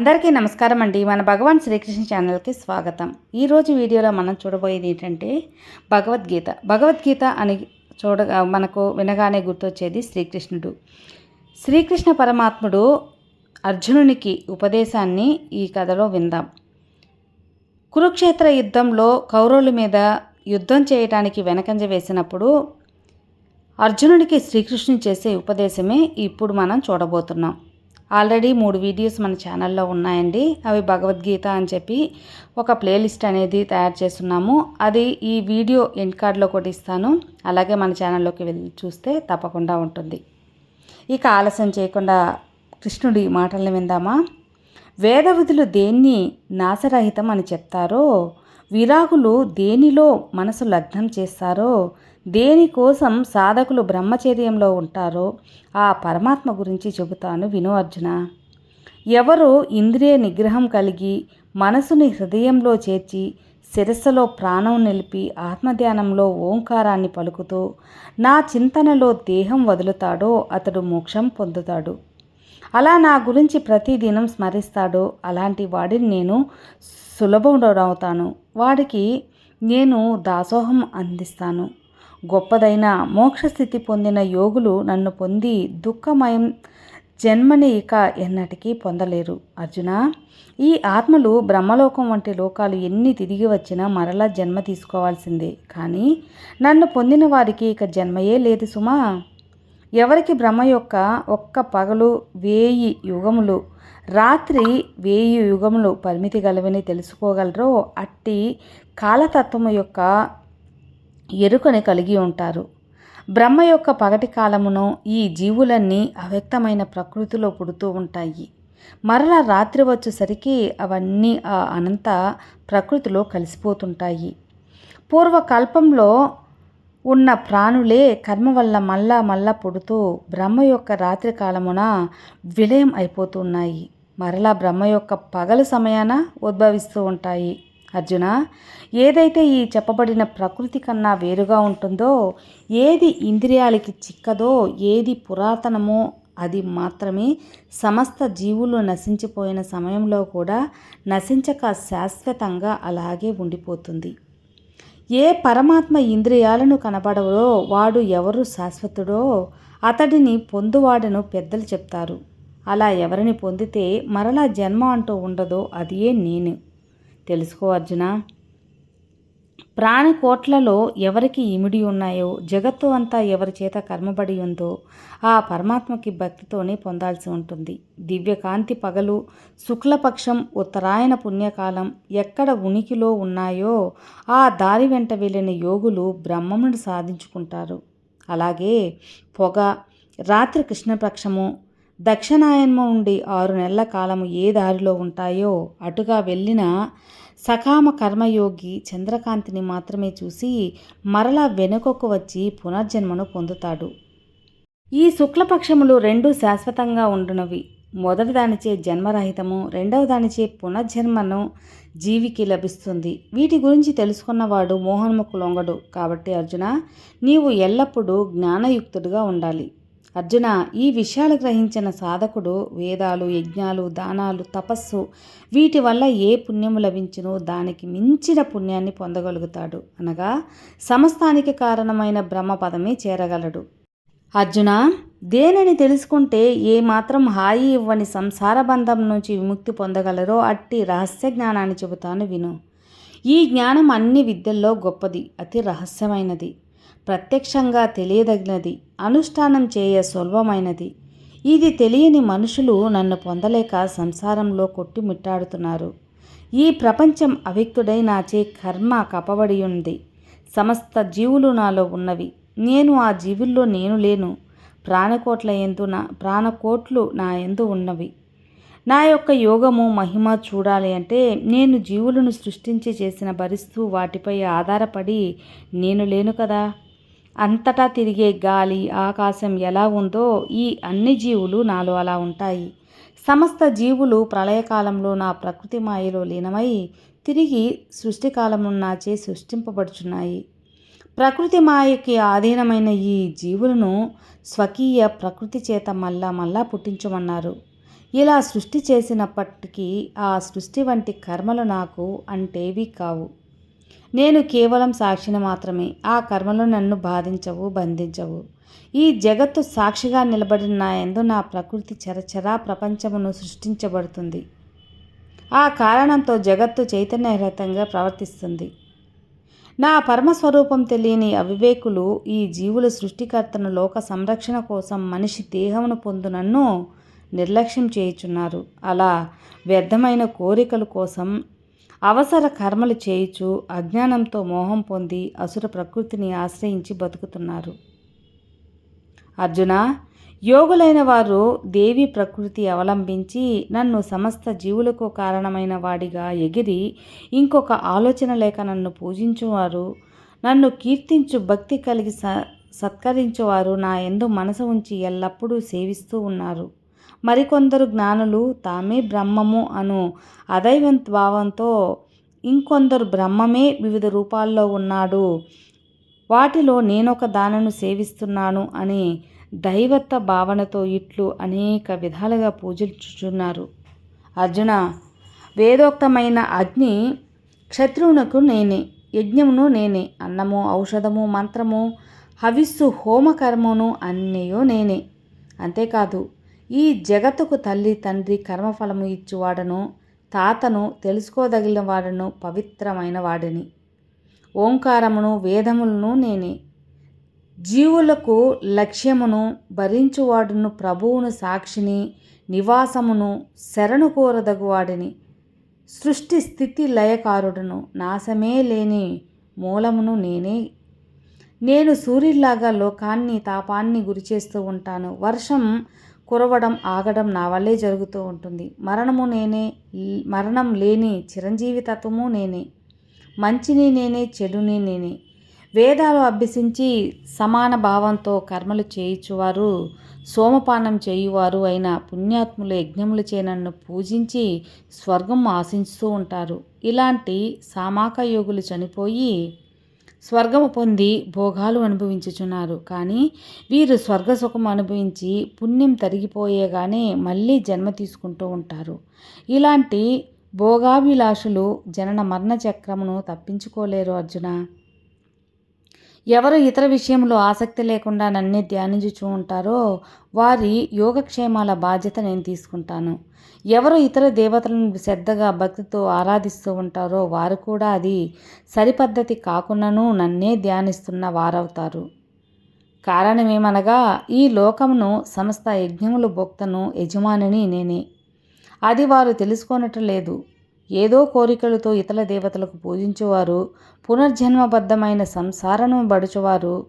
అందరికీ నమస్కారం అండి. మన భగవాన్ శ్రీకృష్ణ ఛానల్కి స్వాగతం. ఈరోజు వీడియోలో మనం చూడబోయేది ఏంటంటే భగవద్గీత. భగవద్గీత అని చూడ మనకు వినగానే గుర్తొచ్చేది శ్రీకృష్ణుడు. శ్రీకృష్ణ పరమాత్ముడు అర్జునునికి ఉపదేశాన్ని ఈ కథలో విందాం. కురుక్షేత్ర యుద్ధంలో కౌరవుల మీద యుద్ధం చేయడానికి వెనకంజ వేసినప్పుడు అర్జునుడికి శ్రీకృష్ణుడు చేసే ఉపదేశమే ఇప్పుడు మనం చూడబోతున్నాం. ఆల్రెడీ మూడు వీడియోస్ మన ఛానల్లో ఉన్నాయండి. అవి భగవద్గీత అని చెప్పి ఒక ప్లేలిస్ట్ అనేది తయారు చేస్తున్నాము. అది ఈ వీడియో ఎండ్ కార్డ్లో కూడా ఇస్తాను. అలాగే మన ఛానల్లోకి వెళ్ళి చూస్తే తప్పకుండా ఉంటుంది. ఇక ఆలస్యం చేయకుండా కృష్ణుడి మాటల్ని విందామా? వేదవిధులు దేన్ని నాశరహితం అని చెప్తారో? విరాగులు దేనిలో మనసు లగ్నం చేస్తారో? దేనికోసం సాధకులు బ్రహ్మచర్యంలో ఉంటారో ఆ పరమాత్మ గురించి చెబుతాను విను అర్జున. ఎవరు ఇంద్రియ నిగ్రహం కలిగి మనసుని హృదయంలో చేర్చి శిరస్సులో ప్రాణం నిలిపి ఆత్మధ్యానంలో ఓంకారాన్ని పలుకుతూ నా చింతనలో దేహం వదులుతాడో అతడు మోక్షం పొందుతాడు. అలా నా గురించి ప్రతిదినం స్మరిస్తాడో అలాంటి వాడిని నేను సులభుడవుతాను. వాడికి నేను దాసోహం అందిస్తాను. గొప్పదైన మోక్షస్థితి పొందిన యోగులు నన్ను పొంది దుఃఖమయం జన్మని ఇక ఎన్నటికీ పొందలేరు. అర్జున ఈ ఆత్మలు బ్రహ్మలోకం వంటి లోకాలు ఎన్ని తిరిగి వచ్చినా మరలా జన్మ తీసుకోవాల్సిందే. కానీ నన్ను పొందిన వారికి ఇక జన్మయే లేదు సుమా. ఎవరికి బ్రహ్మ యొక్క ఒక్క పగలు వేయి యుగములు రాత్రి వేయి యుగములు పరిమితి గలవని తెలుసుకోగలరో అట్టి కాలతత్వము యొక్క ఎరుకని కలిగి ఉంటారు. బ్రహ్మ యొక్క పగటి కాలమును ఈ జీవులన్నీ అవ్యక్తమైన ప్రకృతిలో పుడుతూ ఉంటాయి. మరలా రాత్రి వచ్చేసరికి అవన్నీ ఆ అనంత ప్రకృతిలో కలిసిపోతుంటాయి. పూర్వకల్పంలో ఉన్న ప్రాణులే కర్మ వల్ల మళ్ళా మళ్ళా పుడుతూ బ్రహ్మ యొక్క రాత్రి కాలమున విలయం అయిపోతున్నాయి మరలా బ్రహ్మ యొక్క పగలు సమయాన ఉద్భవిస్తూ ఉంటాయి. అర్జున ఏదైతే ఈ చెప్పబడిన ప్రకృతి కన్నా వేరుగా ఉంటుందో ఏది ఇంద్రియాలకి చిక్కదో ఏది పురాతనమో అది మాత్రమే సమస్త జీవులు నశించిపోయిన సమయంలో కూడా నశించక శాశ్వతంగా అలాగే ఉండిపోతుంది. ఏ పరమాత్మ ఇంద్రియాలను కనబడవో వాడు ఎవరు శాశ్వతుడో అతడిని పొందువాడను పెద్దలు చెప్తారు. అలా ఎవరిని పొందితే మరలా జన్మ అంటూ ఉండదో అదియే నేను. తెలుసుకో అర్జున. ప్రాణకోట్లలో ఎవరికి ఇమిడి ఉన్నాయో జగత్తు అంతా ఎవరి చేత కర్మబడి ఉందో ఆ పరమాత్మకి భక్తితోనే పొందాల్సి ఉంటుంది. దివ్యకాంతి పగలు శుక్లపక్షం ఉత్తరాయణ పుణ్యకాలం ఎక్కడ ఉనికిలో ఉన్నాయో ఆ దారి వెంట వెళ్ళిన యోగులు బ్రహ్మమును సాధించుకుంటారు. అలాగే పొగ రాత్రి కృష్ణపక్షము దక్షిణాయన్మ ఉండి ఆరు నెలల కాలము ఏ దారిలో ఉంటాయో అటుగా వెళ్ళిన సకామ కర్మయోగి చంద్రకాంతిని మాత్రమే చూసి మరలా వెనుకకు వచ్చి పునర్జన్మను పొందుతాడు. ఈ శుక్లపక్షములు రెండు శాశ్వతంగా ఉండునవి. మొదటి దానిచే జన్మరహితము రెండవ దానిచే పునర్జన్మను జీవికి లభిస్తుంది. వీటి గురించి తెలుసుకున్నవాడు మోహన్ముఖు లొంగడు కాబట్టి అర్జున నీవు ఎల్లప్పుడూ జ్ఞానయుక్తుడుగా ఉండాలి. అర్జున ఈ విషయాలు గ్రహించిన సాధకుడు వేదాలు యజ్ఞాలు దానాలు తపస్సు వీటి వల్ల ఏ పుణ్యము లభించినో దానికి మించిన పుణ్యాన్ని పొందగలుగుతాడు. అనగా సమస్తానికి కారణమైన బ్రహ్మ పదమే చేరగలడు. అర్జున దేనిని తెలుసుకుంటే ఏ మాత్రం హాయి ఇవ్వని సంసార బంధం నుంచి విముక్తి పొందగలరో అట్టి రహస్య జ్ఞానాన్ని చెబుతాను విను. ఈ జ్ఞానం అన్ని విద్యల్లో గొప్పది అతి రహస్యమైనది ప్రత్యక్షంగా తెలియదగినది. అనుష్ఠానం చేయ సులభమైనది. ఇది తెలియని మనుషులు నన్ను పొందలేక సంసారంలో కొట్టిమిట్టాడుతున్నారు. ఈ ప్రపంచం అవ్యక్తుడై నాచే కర్మ కపబడి ఉంది సమస్త జీవులు నాలో ఉన్నవి. నేను ఆ జీవుల్లో నేను లేను. ప్రాణకోట్ల ఎందు నా ప్రాణకోట్లు నా ఎందు ఉన్నవి. నా యొక్క యోగము మహిమ చూడాలి అంటే నేను జీవులను సృష్టించి చేసిన భరిస్తూ వాటిపై ఆధారపడి నేను లేను కదా? అంతటా తిరిగే గాలి ఆకాశం ఎలా ఉందో ఈ అన్ని జీవులు నాలో అలా ఉంటాయి. సమస్త జీవులు ప్రళయకాలంలో నా ప్రకృతి మాయలో లీనమై తిరిగి సృష్టికాలము నాచే సృష్టింపబడుచున్నాయి. ప్రకృతి మాయకి ఆధీనమైన ఈ జీవులను స్వకీయ ప్రకృతి చేత మళ్ళా మళ్ళా పుట్టించమన్నారు. ఇలా సృష్టి చేసినప్పటికీ ఆ సృష్టి వంటి కర్మలు నాకు అంటేవి కావు. నేను కేవలం సాక్షిని మాత్రమే. ఆ కర్మలు నన్ను బాధించవు బంధించవు. ఈ జగత్తు సాక్షిగా నిలబడిన నా ఎందు నా ప్రకృతి చరచరా ప్రపంచమును సృష్టించబడుతుంది. ఆ కారణంతో జగత్తు చైతన్యరహితంగా ప్రవర్తిస్తుంది. నా పరమస్వరూపం తెలియని అవివేకులు ఈ జీవుల సృష్టికర్తను లోక సంరక్షణ కోసం మనిషి దేహమును పొందునన్ను నిర్లక్ష్యం చేయుచున్నారు. అలా వ్యర్థమైన కోరికల కోసం అవసర కర్మలు చేయుచు అజ్ఞానంతో మోహం పొంది అసుర ప్రకృతిని ఆశ్రయించి బతుకుతున్నారు. అర్జున యోగులైన వారు దేవి ప్రకృతి అవలంబించి నన్ను సమస్త జీవులకు కారణమైన వాడిగా ఎగిరి ఇంకొక ఆలోచన లేక నన్ను పూజించువారు నన్ను కీర్తించు భక్తి కలిగి స సత్కరించేవారు నా ఎందు మనసు ఉంచి ఎల్లప్పుడూ సేవిస్తూ ఉన్నారు. మరికొందరు జ్ఞానులు తామే బ్రహ్మము అను అదైవంత భావంతో ఇంకొందరు బ్రహ్మమే వివిధ రూపాల్లో ఉన్నాడు. వాటిలో నేనొక దానను సేవిస్తున్నాను అని దైవత్వ భావనతో ఇట్లు అనేక విధాలుగా పూజించుచున్నారు. అర్జున వేదోక్తమైన అగ్ని క్షత్రువునకు నేనే యజ్ఞమును నేనే అన్నము ఔషధము మంత్రము హవిస్సు హోమకర్మను అన్నయో నేనే. అంతేకాదు ఈ జగత్తుకు తల్లి తండ్రి కర్మఫలము ఇచ్చువాడను తాతను తెలుసుకోదగిన వాడను పవిత్రమైన వాడిని. ఓంకారమును వేదములను నేనే. జీవులకు లక్ష్యమును భరించువాడును ప్రభువును సాక్షిని నివాసమును శరణు కోరదగువాడిని సృష్టి స్థితి లయకారుడును నాశమే లేని మూలమును నేనే. నేను సూర్యుల్లాగా లోకాన్ని తాపాన్ని గురిచేస్తూ ఉంటాను. వర్షం కురవడం ఆగడం నా వల్లే జరుగుతూ ఉంటుంది. మరణము నేనే మరణం లేని చిరంజీవి తత్వము నేనే. మంచిని నేనే చెడుని నేనే. వేదాలు అభ్యసించి సమాన భావంతో కర్మలు చేయుచువారు సోమపానం చేయువారు అయిన పుణ్యాత్ములు యజ్ఞములు చేయనన్ను పూజించి స్వర్గం ఆశించుతూ ఉంటారు. ఇలాంటి సామాక యోగులు చనిపోయి స్వర్గము పొంది భోగాలు అనుభవించుచున్నారు. కానీ వీరు స్వర్గ సుఖం అనుభవించి పుణ్యం తరిగిపోయేగానే మళ్ళీ జన్మ తీసుకుంటూ ఉంటారు. ఇలాంటి భోగాభిలాషులు జనన మరణ చక్రమును తప్పించుకోలేరు అర్జున. ఎవరు ఇతర విషయంలో ఆసక్తి లేకుండా నన్నే ధ్యానించుచూ ఉంటారో వారి యోగక్షేమాల బాధ్యత నేను తీసుకుంటాను. ఎవరు ఇతర దేవతలను శ్రద్ధగా భక్తితో ఆరాధిస్తూ ఉంటారో వారు కూడా అది సరిపద్ధతి కాకుండాను నన్నే ధ్యానిస్తున్న వారవుతారు. కారణమేమనగా ఈ లోకమును సమస్త యజ్ఞములు భోక్తను యజమానిని నేనే. అది వారు తెలుసుకొనటం లేదు ఏదో కోరికలతో ఇతర దేవతలకు పూజించువారు పునర్జన్మబద్ధమైన సంసారను బడుచువారు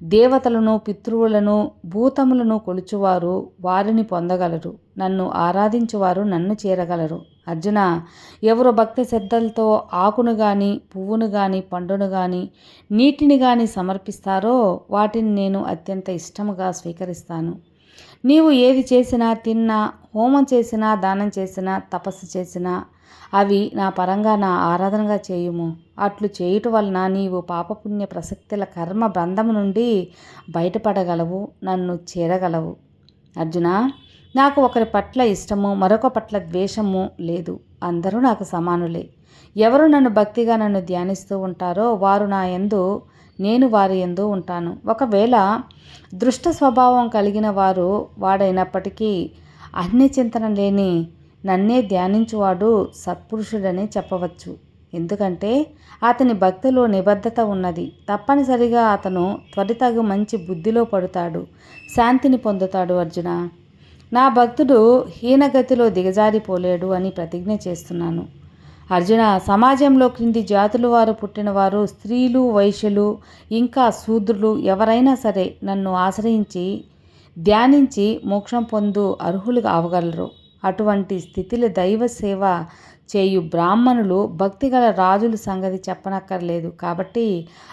దేవతలను పితృవులను భూతములను కొలుచువారు వారిని పొందగలరు నన్ను ఆరాధించువారు నన్ను చేరగలరు. అర్జున ఎవరు భక్తి శ్రద్ధలతో ఆకును గాని పువ్వును గాని పండును గాని నీటిని గాని సమర్పిస్తారో వాటిని నేను అత్యంత ఇష్టముగా స్వీకరిస్తాను. నీవు ఏది చేసినా తిన్నా హోమం చేసినా దానం చేసినా తపస్సు చేసినా అవి నా పరంగా నా ఆరాధనగా చేయుము. అట్లు చేయుట వలన నీవు పాపపుణ్య ప్రసక్తుల కర్మ బంధం నుండి బయటపడగలవు నన్ను చేరగలవు. అర్జున నాకు ఒకరి పట్ల ఇష్టము మరొక పట్ల ద్వేషము లేదు. అందరూ నాకు సమానులే. ఎవరు నన్ను భక్తిగా నన్ను ధ్యానిస్తూ ఉంటారో వారు నా ఎందు నేను వారి ఎందు ఉంటాను. ఒకవేళ దృష్ట స్వభావం కలిగిన వారు వాడైనప్పటికీ అన్ని చింతన లేని నన్నే ధ్యానించువాడు సత్పురుషుడని చెప్పవచ్చు. ఎందుకంటే అతని భక్తిలో నిబద్ధత ఉన్నది. తప్పనిసరిగా అతను త్వరితగు మంచి బుద్ధిలో పడుతాడు. శాంతిని పొందుతాడు అర్జున. నా భక్తుడు హీనగతిలో దిగజారిపోలేడు అని ప్రతిజ్ఞ చేస్తున్నాను. అర్జున సమాజంలో క్రింది జాతులు వారు పుట్టినవారు స్త్రీలు వైశ్యులు ఇంకా శూద్రులు ఎవరైనా సరే నన్ను ఆశ్రయించి ధ్యానించి మోక్షం పొందు అర్హులు అవగలరు. అటువంటి స్థితిలో దైవ సేవ చేయు బ్రాహ్మణులు భక్తిగల రాజుల సంగతి చెప్పనక్కర్లేదు. కాబట్టి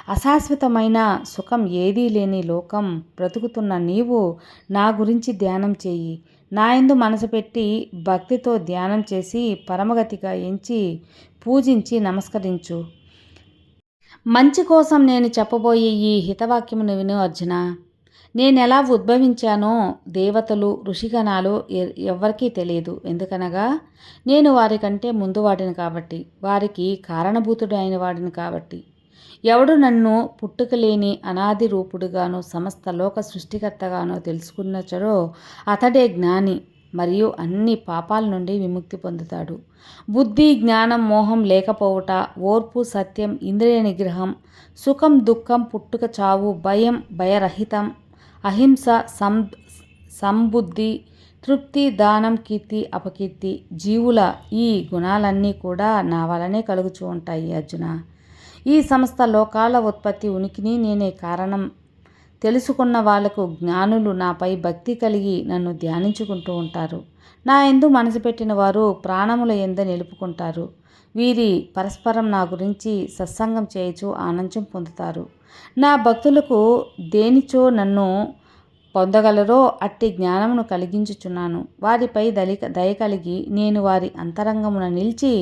అశాశ్వతమైన సుఖం ఏదీ లేని లోకం బ్రతుకుతున్న నీవు నా గురించి ధ్యానం చేయి. నా ఎందు మనసు పెట్టి భక్తితో ధ్యానం చేసి పరమగతిగా ఎంచి పూజించి నమస్కరించు. మంచి కోసం నేను చెప్పబోయే ఈ హితవాక్యమును విను అర్జున. నేనెలా ఉద్భవించానో దేవతలు ఋషిగణాలు ఎవరికీ తెలియదు. ఎందుకనగా నేను వారికంటే ముందు వాడిని కాబట్టి వారికి కారణభూతుడు అయిన వాడిని కాబట్టి. ఎవడు నన్ను పుట్టుకలేని అనాది రూపుడుగాను సమస్త లోక సృష్టికర్తగానో తెలుసుకున్నచరో అతడే జ్ఞాని మరియు అన్ని పాపాల నుండి విముక్తి పొందుతాడు. బుద్ధి జ్ఞానం మోహం లేకపోవుట ఓర్పు సత్యం ఇంద్రియ నిగ్రహం సుఖం దుఃఖం పుట్టుక చావు భయం భయరహితం అహింస సం సంబుద్ధి తృప్తి దానం కీర్తి అపకీర్తి జీవుల ఈ గుణాలన్నీ కూడా నా వలనే కలుగుచూ ఉంటాయి అర్జున. ఈ సంస్థ లోకాల ఉత్పత్తి ఉనికిని నేనే కారణం. తెలుసుకున్న వాళ్ళకు జ్ఞానులు నాపై భక్తి కలిగి నన్ను ధ్యానించుకుంటూ ఉంటారు. నా ఎందు మనసు పెట్టిన వారు ప్రాణముల ఎంద నిలుపుకుంటారు. వీరి పరస్పరం నా గురించి సత్సంగం చేయచు ఆనందం పొందుతారు. నా భక్తులకు దేనిచో నన్ను పొందగలరో అట్టి జ్ఞానమును కలిగించుచున్నాను. వారిపై దలిక దయ కలిగి నేను వారి అంతరంగమున నిలిచి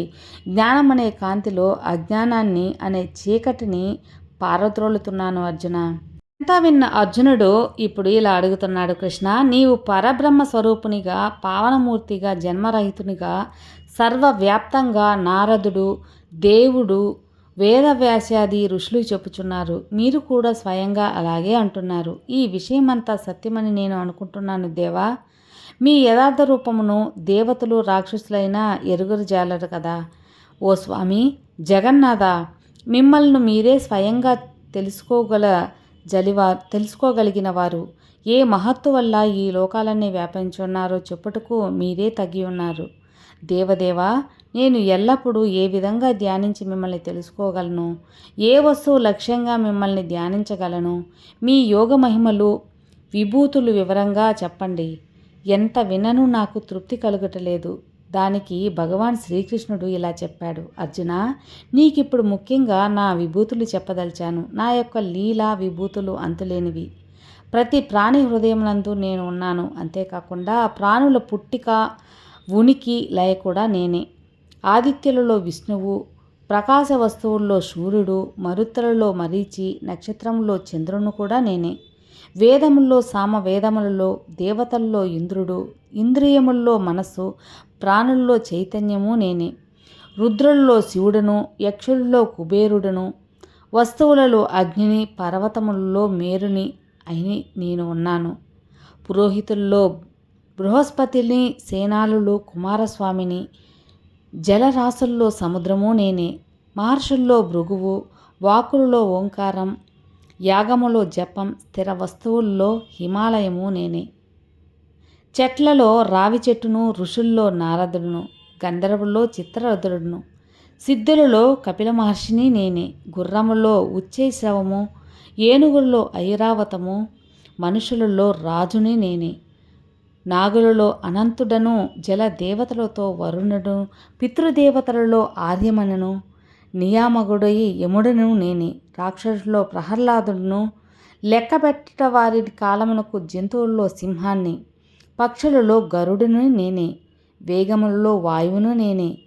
జ్ఞానం అనే కాంతిలో అజ్ఞానాన్ని అనే చీకటిని పారద్రోలుతున్నాను అర్జున. అంతా విన్న అర్జునుడు ఇప్పుడు ఇలా అడుగుతున్నాడు కృష్ణ నీవు పరబ్రహ్మ స్వరూపునిగా పావనమూర్తిగా జన్మరహితునిగా సర్వవ్యాప్తంగా నారదుడు దేవుడు వేదవ్యాసాది ఋషులు చెప్పుచున్నారు. మీరు కూడా స్వయంగా అలాగే అంటున్నారు. ఈ విషయమంతా సత్యమని నేను అనుకుంటున్నాను దేవా. మీ యథార్థ రూపమును దేవతలు రాక్షసులైన ఎరుగురు జాలరు కదా. ఓ స్వామి జగన్నాథ మిమ్మల్ని మీరే స్వయంగా తెలుసుకోగల జలివా తెలుసుకోగలిగిన వారు. ఏ మహత్తు వల్ల ఈ లోకాలన్నీ వ్యాపించున్నారో చెప్పుటకు మీరే తగ్గి ఉన్నారు. దేవదేవా నేను ఎల్లప్పుడూ ఏ విధంగా ధ్యానించి మిమ్మల్ని తెలుసుకోగలను? ఏ వస్తువు లక్ష్యంగా మిమ్మల్ని ధ్యానించగలను? మీ యోగ మహిమలు విభూతులు వివరంగా చెప్పండి. ఎంత వినను నాకు తృప్తి కలుగటలేదు. దానికి భగవాన్ శ్రీకృష్ణుడు ఇలా చెప్పాడు అర్జున నీకిప్పుడు ముఖ్యంగా నా విభూతులు చెప్పదలిచాను. నా యొక్క లీలా విభూతులు అంతులేనివి. ప్రతి ప్రాణి హృదయమునందు నేను ఉన్నాను. అంతేకాకుండా ప్రాణుల పుట్టిక ఉనికి లయ కూడా నేనే. ఆదిత్యులలో విష్ణువు ప్రకాశ వస్తువుల్లో సూర్యుడు మరుత్తలలో మరీచి నక్షత్రంలో చంద్రును కూడా నేనే. వేదముల్లో సామ వేదములలో దేవతల్లో ఇంద్రుడు ఇంద్రియముల్లో మనస్సు ప్రాణుల్లో చైతన్యము నేనే. రుద్రుల్లో శివుడను యక్షుల్లో కుబేరుడను వస్తువులలో అగ్నిని పర్వతములలో మేరుని అని నేను ఉన్నాను. పురోహితుల్లో బృహస్పతిని సేనాలులో కుమారస్వామిని జలరాశుల్లో సముద్రము నేనే. మహర్షుల్లో భృగువు వాకులలో ఓంకారం యాగములో జపం స్థిర వస్తువుల్లో హిమాలయము నేనే. చెట్లలో రావి చెట్టును ఋషుల్లో నారదుడును గంధర్వుల్లో చిత్రరథుడును సిద్ధులలో కపిల మహర్షిని నేనే. గుర్రములో ఉచ్చేశ్రవము ఏనుగుల్లో ఐరావతము మనుషులలో రాజుని నేనే. నాగులలో అనంతుడను జల దేవతలతో వరుణుడు పితృదేవతలలో ఆర్యమనను నియామగుడై యముడను నేనే రాక్షసులో ప్రహ్లాదుడును లెక్కపెట్ట వారి కాలమునకు జంతువుల్లో సింహాన్ని పక్షులలో గరుడును నేనే వేగములలో వాయువును నేనే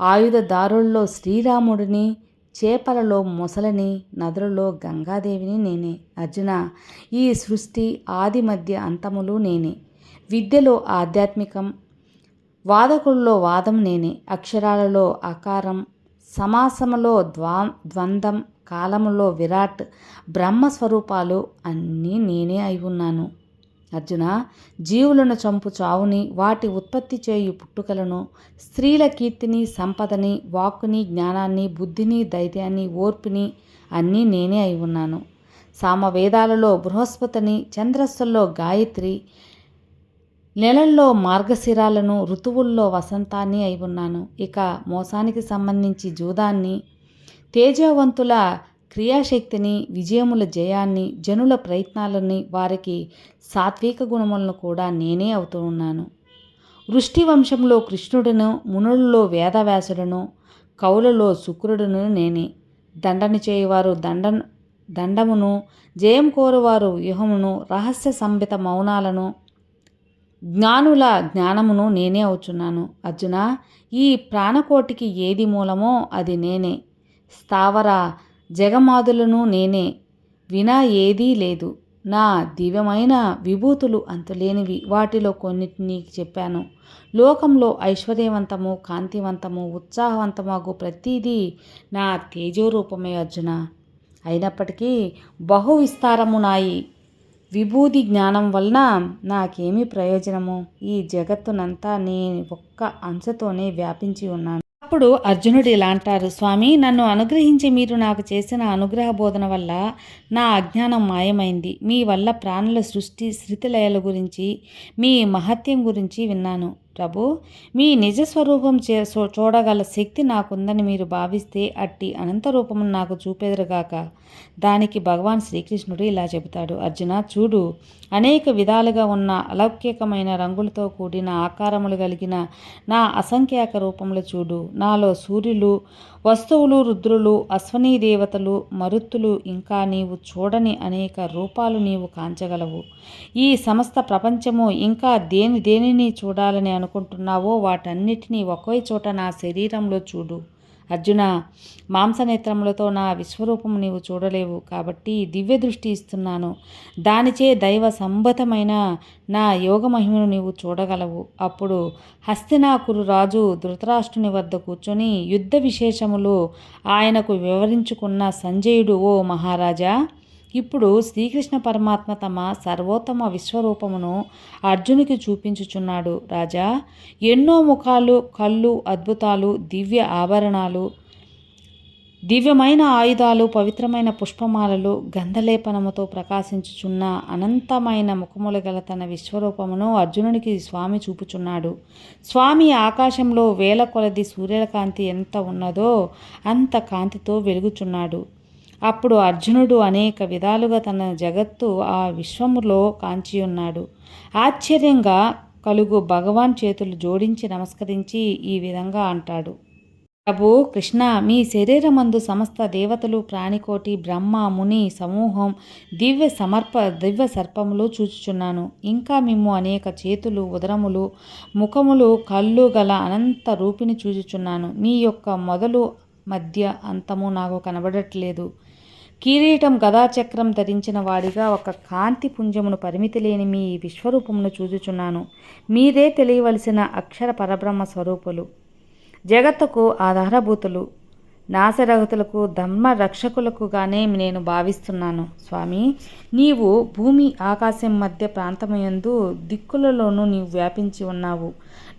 ఆయుధదారుల్లో శ్రీరాముడిని చేపలలో మొసలని నదులలో గంగాదేవిని నేనే. అర్జున ఈ సృష్టి ఆది మధ్య అంతములు నేనే. విద్యలో ఆధ్యాత్మికం వాదకుల్లో వాదం నేనే అక్షరాలలో ఆకారం సమాసములో ద్వా ద్వంద్వం కాలములో విరాట్ బ్రహ్మస్వరూపాలు అన్నీ నేనే అయి ఉన్నాను. అర్జున జీవులను చంపు చావుని వాటి ఉత్పత్తి చేయు పుట్టుకలను స్త్రీల కీర్తిని సంపదని వాక్కుని జ్ఞానాన్ని బుద్ధిని ధైర్యాన్ని ఓర్పుని అన్నీ నేనే అయి ఉన్నాను. సామవేదాలలో బృహస్పతిని చంద్రస్సుల్లో గాయత్రి నెలల్లో మార్గశిరాలను ఋతువుల్లో వసంతాన్ని అయి ఉన్నాను. ఇక మోసానికి సంబంధించి జూదాన్ని తేజవంతుల క్రియాశక్తిని విజయముల జయాన్ని జనుల ప్రయత్నాలని వారికి సాత్విక గుణములను కూడా నేనే అవుతూ ఉన్నాను. వృష్టి వంశంలో కృష్ణుడును మునులలో వేదవ్యాసుడును కౌలలో శుక్రుడును నేనే. దండని చేయువారు దండ దండమును జయం కోరువారు వ్యూహమును రహస్య సంబిత మౌనాలను జ్ఞానుల జ్ఞానమును నేనే అవుచున్నాను. అర్జున ఈ ప్రాణకోటికి ఏది మూలమో అది నేనే. స్థావర జగమాదులను నేనే. వినా ఏదీ లేదు. నా దివ్యమైన విభూతులు అంతులేనివి. వాటిలో కొన్నిటిని చెప్పాను. లోకంలో ఐశ్వర్యవంతము కాంతివంతము ఉత్సాహవంతమగు ప్రతిదీ నా తేజోరూపమే అర్జున. అయినప్పటికీ బహు విస్తారము నాయి విభూది జ్ఞానం వలన నాకేమి ప్రయోజనము. ఈ జగత్తునంతా నేను ఒక్క అంశతోనే వ్యాపించి ఉన్నాను. అప్పుడు అర్జునుడు ఇలా అంటారు స్వామి నన్ను అనుగ్రహించి మీరు నాకు చేసిన అనుగ్రహ బోధన వల్ల నా అజ్ఞానం మాయమైంది. మీ వల్ల ప్రాణుల సృష్టి శృతిలయల గురించి మీ మహత్యం గురించి విన్నాను. ప్రభు మీ నిజస్వరూపం చే చూడగల శక్తి నాకుందని మీరు భావిస్తే అట్టి అనంత రూపమును నాకు చూపెదరుగాక దానికి భగవాన్ శ్రీకృష్ణుడు ఇలా చెబుతాడు అర్జున చూడు అనేక విధాలుగా ఉన్న అలౌకికమైన రంగులతో కూడిన ఆకారములు కలిగిన నా అసంఖ్యాక రూపములు చూడు. నాలో సూర్యులు వస్తువులు రుద్రులు అశ్వనీ దేవతలు మరుత్తులు ఇంకా నీవు చూడని అనేక రూపాలు నీవు కాంచగలవు. ఈ సమస్త ప్రపంచము ఇంకా దేని దేనిని చూడాలని అనుకుంటున్నావో వాటన్నిటినీ ఒకే చోట నా శరీరంలో చూడు. అర్జున మాంసనేత్రములతో నా విశ్వరూపము నీవు చూడలేవు కాబట్టి దివ్య దృష్టి ఇస్తున్నాను. దానిచే దైవ సంబతమైన నా యోగ మహిమను నీవు చూడగలవు. అప్పుడు హస్తినాకురు రాజు ధృతరాష్ట్రుని వద్ద కూర్చొని యుద్ధ విశేషములు ఆయనకు వివరించుకున్న సంజయుడు ఓ మహారాజా! ఇప్పుడు శ్రీకృష్ణ పరమాత్మ తమ సర్వోత్తమ విశ్వరూపమును అర్జునికి చూపించుచున్నాడు. రాజా ఎన్నో ముఖాలు కళ్ళు అద్భుతాలు దివ్య ఆభరణాలు దివ్యమైన ఆయుధాలు పవిత్రమైన పుష్పమాలలు గంధలేపనముతో ప్రకాశించుచున్న అనంతమైన ముఖములు గల తన విశ్వరూపమును అర్జునునికి స్వామి చూపుచున్నాడు. స్వామి ఆకాశంలో వేల కొలది సూర్యకాంతి ఎంత ఉన్నదో అంత కాంతితో వెలుగుచున్నాడు. అప్పుడు అర్జునుడు అనేక విధాలుగా తన జగత్తు ఆ విశ్వములో కాంచియున్నాడు ఆశ్చర్యంగా కలుగు భగవాన్ చేతులు జోడించి నమస్కరించి ఈ విధంగా అంటాడు. ప్రభు కృష్ణ మీ శరీరమందు సమస్త దేవతలు ప్రాణికోటి బ్రహ్మ ముని సమూహం దివ్య సమర్ప దివ్య సర్పములు చూచుచున్నాను. ఇంకా మేము అనేక చేతులు ఉదరములు ముఖములు కళ్ళు గల అనంత రూపిని చూచుచున్నాను. మీ యొక్క మొదలు మధ్య అంతము నాకు కనబడట్లేదు. కిరీటం గదాచక్రం ధరించిన వాడిగా ఒక కాంతి పుంజమును పరిమితి లేని మీ విశ్వరూపమును చూచుచున్నాను. మీరే తెలియవలసిన అక్షర పరబ్రహ్మ స్వరూపులు. జగత్తుకు ఆధారభూతులు. నాశరహితులకు ధర్మ రక్షకులకుగానే నేను భావిస్తున్నాను. స్వామి నీవు భూమి ఆకాశం మధ్య ప్రాంతమయందు దిక్కులలోనూ నీవు వ్యాపించి ఉన్నావు.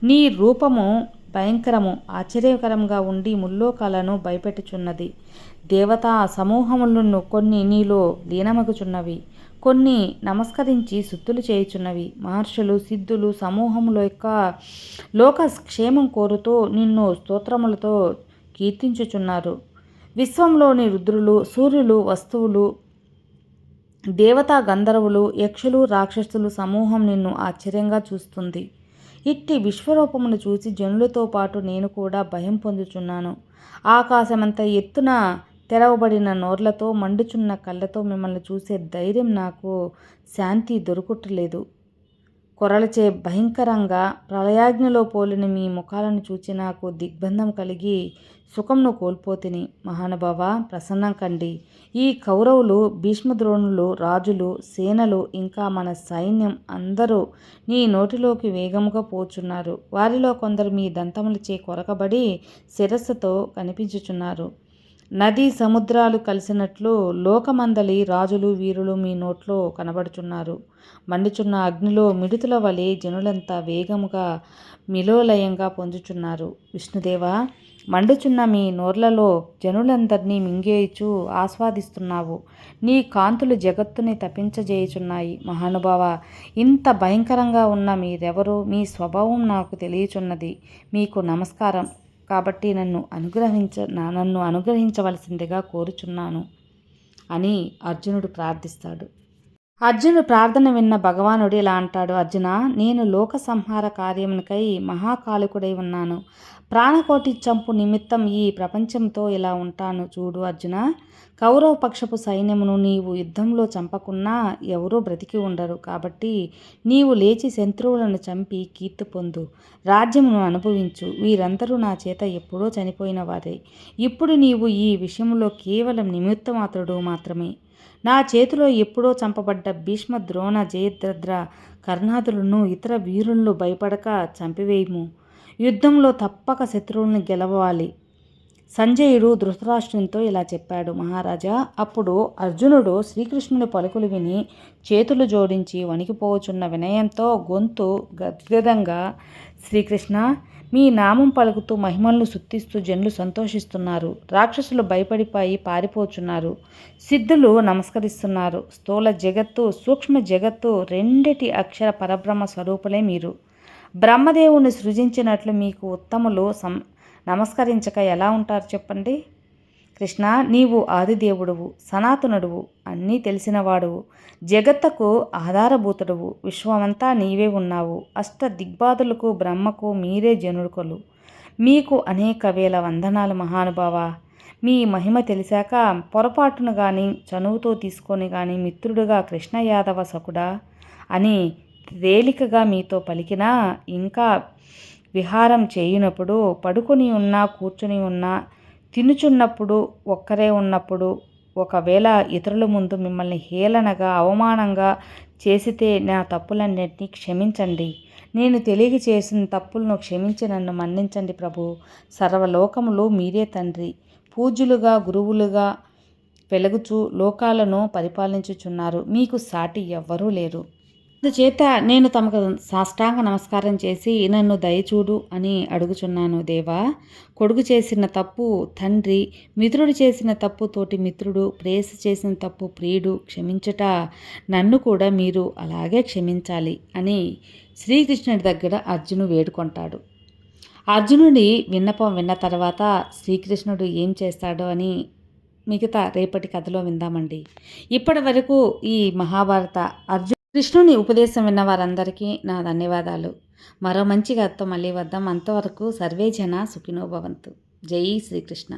నీ రూపము భయంకరము ఆశ్చర్యకరంగా ఉండి ముల్లోకాలను భయపెట్టుచున్నది. దేవతా సమూహములను కొన్ని నీలో లీనమగుచున్నవి కొన్ని నమస్కరించి శుద్ధులు చేయుచున్నవి. మహర్షులు సిద్ధులు సమూహముల యొక్క లోక క్షేమం కోరుతూ నిన్ను స్తోత్రములతో కీర్తించుచున్నారు. విశ్వంలోని రుద్రులు సూర్యులు వస్తువులు దేవతా గంధర్వులు యక్షులు రాక్షసులు సమూహం నిన్ను ఆశ్చర్యంగా చూస్తుంది. ఇట్టి విశ్వరూపమును చూసి జనులతో పాటు నేను కూడా భయం పొందుచున్నాను. ఆకాశమంత ఎత్తున తెరవబడిన నోర్లతో మండుచున్న కళ్ళతో మిమ్మల్ని చూసే ధైర్యం నాకు శాంతి దొరుకుటలేదు. కొరలచే భయంకరంగా ప్రళయాగ్నిలో పోలిన మీ ముఖాలను చూచి నాకు దిగ్బంధం కలిగి సుఖంను కోల్పోతిని మహానుభావ ప్రసన్నం కండి. ఈ కౌరవులు భీష్మద్రోణులు రాజులు సేనలు ఇంకా మన సైన్యం అందరూ నీ నోటిలోకి వేగముగా పోచున్నారు. వారిలో కొందరు మీ దంతములచే కొరకబడి శిరస్సుతో కనిపించుచున్నారు. నదీ సముద్రాలు కలిసినట్లు లోకమందలి రాజులు వీరులు మీ నోట్లో కనబడుచున్నారు. మండుచున్న అగ్నిలో మిడుతుల వలె జనులంతా వేగముగా మిలోలయంగా పొందుచున్నారు. విష్ణుదేవ మండుచున్న మీ నోర్లలో జనులందరినీ మింగేయుచు ఆస్వాదిస్తున్నావు. నీ కాంతులు జగత్తుని తప్పించజేయుచున్నాయి. మహానుభావ ఇంత భయంకరంగా ఉన్న మీరెవరు మీ స్వభావం నాకు తెలియచున్నది. మీకు నమస్కారం. కాబట్టి నన్ను అనుగ్రహించ నన్ను అనుగ్రహించవలసిందిగా కోరుచున్నాను అని అర్జునుడు ప్రార్థిస్తాడు. అర్జును ప్రార్థన విన్న భగవానుడు ఇలా అంటాడు అర్జున నేను లోక సంహార కార్యమునికై మహాకాలుకుడై ఉన్నాను. ప్రాణకోటి చంపు నిమిత్తం ఈ ప్రపంచంతో ఇలా ఉంటాను చూడు అర్జున. కౌరవ పక్షపు సైన్యమును నీవు యుద్ధంలో చంపకున్నా ఎవరూ బ్రతికి ఉండరు. కాబట్టి నీవు లేచి శత్రువులను చంపి కీర్తి పొందు. రాజ్యమును అనుభవించు. వీరందరూ నా చేత ఎప్పుడో చనిపోయిన వారే. ఇప్పుడు నీవు ఈ విషయంలో కేవలం నిమిత్తమాత్రుడు మాత్రమే. నా చేతిలో ఎప్పుడో చంపబడ్డ భీష్మ ద్రోణ జయద్రద్ర కర్ణాదులను ఇతర వీరులను భయపడక చంపివేయము. యుద్ధంలో తప్పక శత్రువుల్ని గెలవాలి. సంజయుడు ధృతరాష్ట్రంతో ఇలా చెప్పాడు. మహారాజా అప్పుడు అర్జునుడు శ్రీకృష్ణుని పలుకులు విని చేతులు జోడించి వణికిపోవచున్న వినయంతో గొంతు గద్గదంగా శ్రీకృష్ణ మీ నామం పలుకుతూ మహిమలను సుత్తిస్తూ జనులు సంతోషిస్తున్నారు. రాక్షసులు భయపడిపోయి పారిపోచున్నారు సిద్ధులు నమస్కరిస్తున్నారు. స్థూల జగత్తు సూక్ష్మ జగత్తు రెండిటి అక్షర పరబ్రహ్మ స్వరూపులే మీరు. బ్రహ్మదేవుని సృజించినట్లు మీకు ఉత్తములు సం నమస్కరించక ఎలా ఉంటారు చెప్పండి? కృష్ణ నీవు ఆదిదేవుడువు సనాతనుడువు అన్నీ తెలిసినవాడువు. జగత్తకు ఆధారభూతుడువు. విశ్వమంతా నీవే ఉన్నావు. అష్ట దిగ్బాదులకు బ్రహ్మకు మీరే జనుడుకలు. మీకు అనేక వేల వందనాలు మహానుభావ. మీ మహిమ తెలిసాక పొరపాటును కానీ చనువుతో తీసుకొని కానీ మిత్రుడుగా కృష్ణ యాదవ సకుడా అని తేలికగా మీతో పలికినా ఇంకా విహారం చేయునప్పుడు పడుకుని ఉన్నా కూర్చుని ఉన్నా తినుచున్నప్పుడు ఒక్కరే ఉన్నప్పుడు ఒకవేళ ఇతరుల ముందు మిమ్మల్ని హేళనగా అవమానంగా చేసితే నా తప్పులన్నింటినీ క్షమించండి. నేను తెలియ చేసిన తప్పులను క్షమించి నన్ను మన్నించండి ప్రభు. సర్వలోకములు మీరే తండ్రి. పూజ్యులుగా గురువులుగా వెలుగుచూ లోకాలను పరిపాలించుచున్నారు. మీకు సాటి ఎవ్వరూ లేరు. అందుచేత నేను తమకు సాష్టాంగ నమస్కారం చేసి నన్ను దయచూడు అని అడుగుచున్నాను దేవా. కొడుకు చేసిన తప్పు తండ్రి మిత్రుడు చేసిన తప్పు తోటి మిత్రుడు ప్రేయసి చేసిన తప్పు ప్రియుడు క్షమించుట నన్ను కూడా మీరు అలాగే క్షమించాలి అని శ్రీకృష్ణుడి దగ్గర అర్జును వేడుకుంటాడు. అర్జునుడి విన్నపం విన్న తర్వాత శ్రీకృష్ణుడు ఏం చేస్తాడో అని మిగతా రేపటి కథలో విందామండి. ఇప్పటి వరకు ఈ మహాభారత అర్జున్ కృష్ణుని ఉపదేశం విన్న వారందరికీ నా ధన్యవాదాలు. మరో మంచి కథతో మళ్ళీ వద్దాం. అంతవరకు సర్వే జన సుఖినోభవంతు జై శ్రీకృష్ణ.